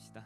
갑시다.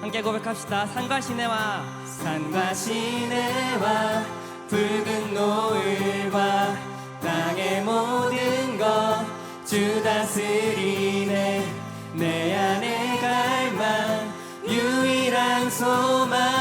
함께 고백합시다. 산과 시내와. 산과 시내와 붉은 노을과 땅의 모든 것 주 다스리네. 내 안에 갈망 유일한 소망.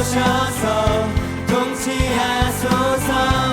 오셔서 통치하소서.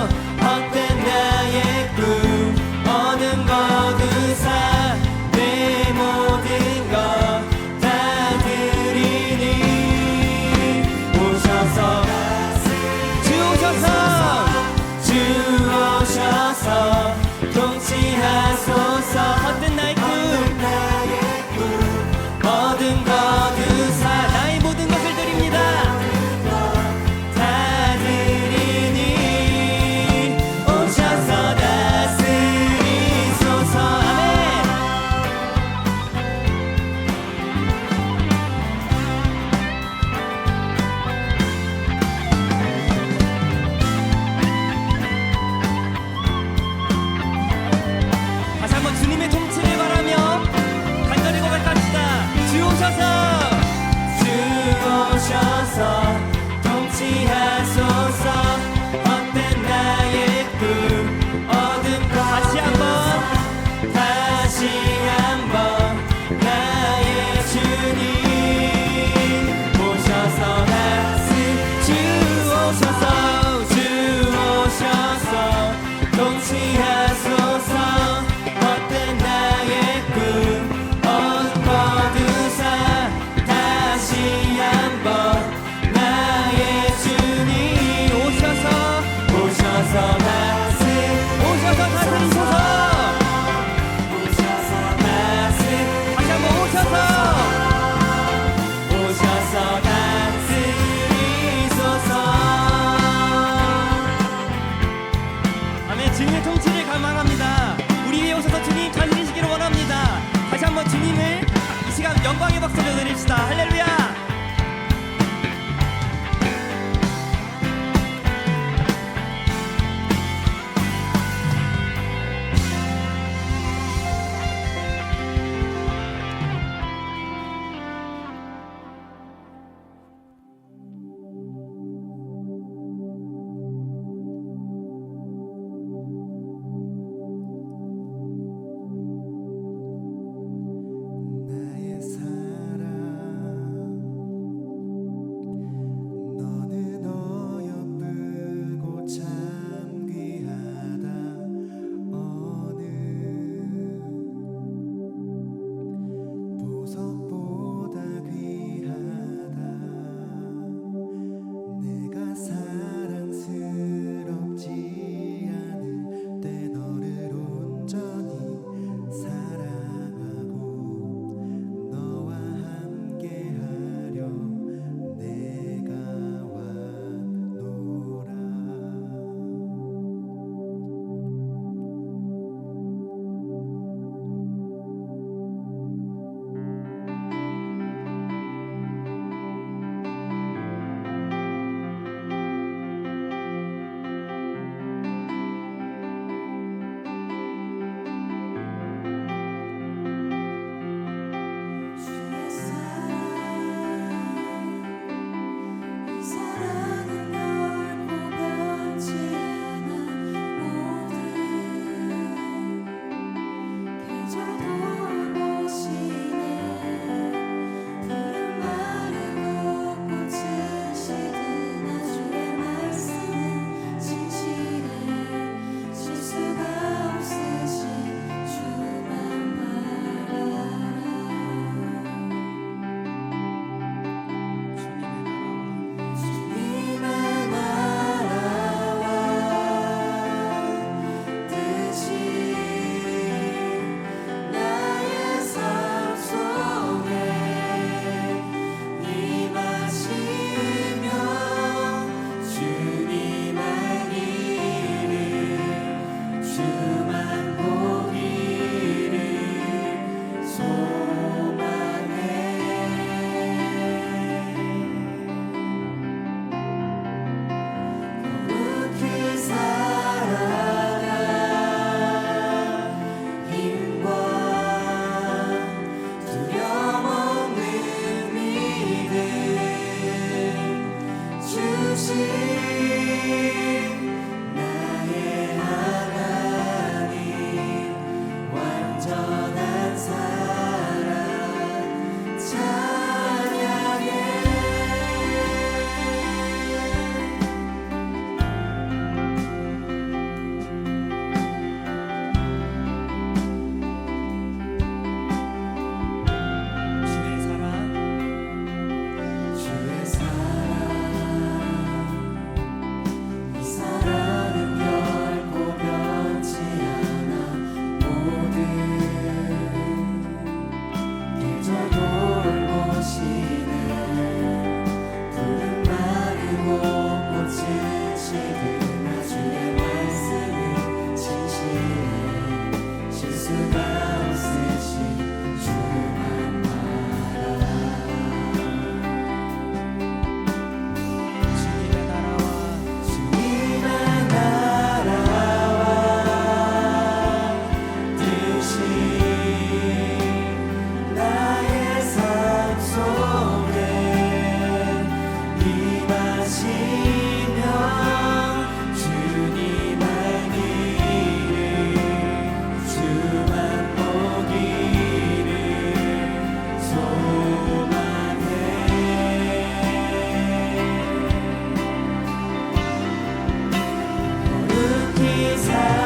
Jesus.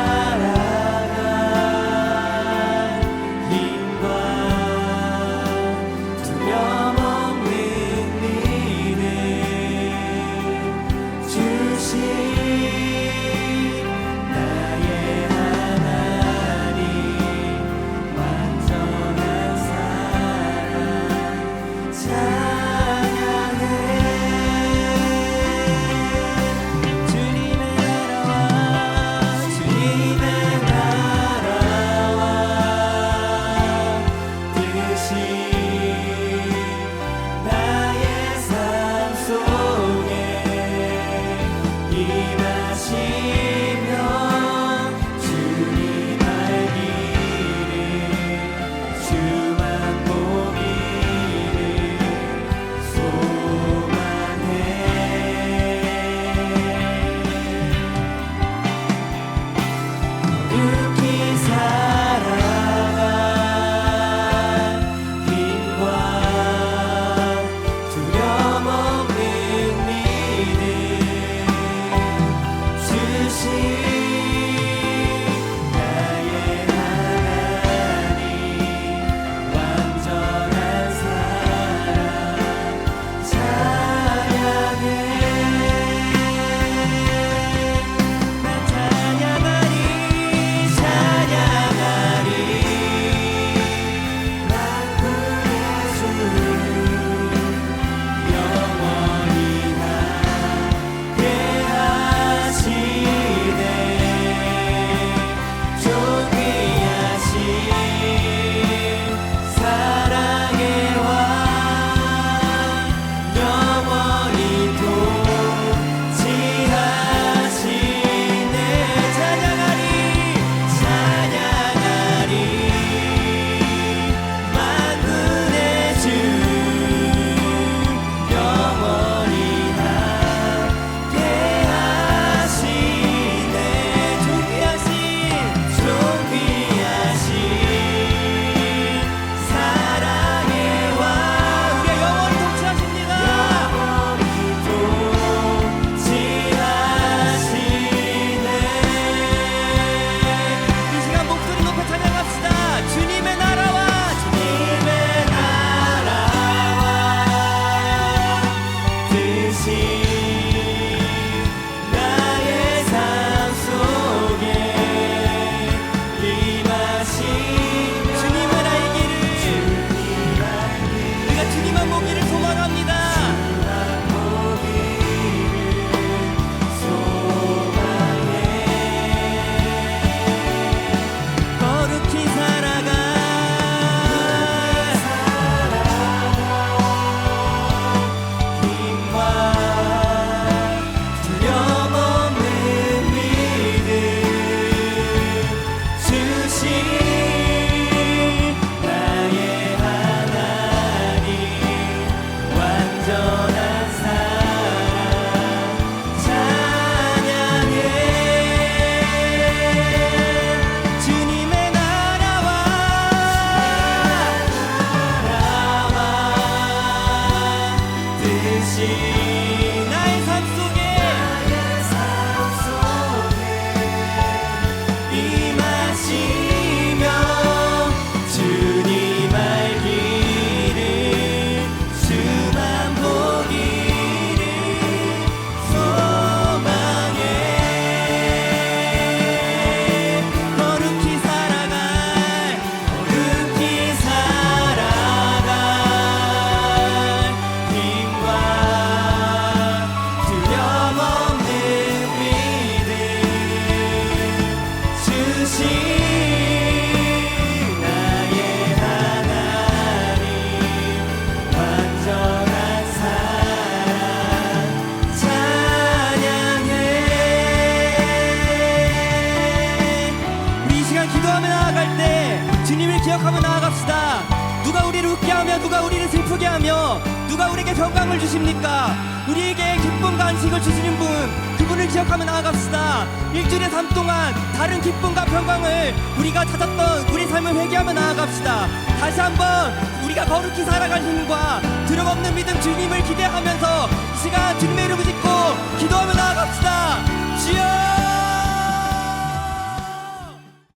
기억하며 나아갑시다. 누가 우리를 웃게 하며 누가 우리를 슬프게 하며 누가 우리에게 평강을 주십니까? 우리에게 기쁨과 안식을 주시는 분 그분을 기억하며 나아갑시다. 일주일의 삶 동안 다른 기쁨과 평강을 우리가 찾았던 우리 삶을 회개하며 나아갑시다. 다시 한번 우리가 거룩히 살아갈 힘과 두려움없는 믿음 주님을 기대하면서 시간 주님의 이름을 짓고 기도하며 나아갑시다. 주여!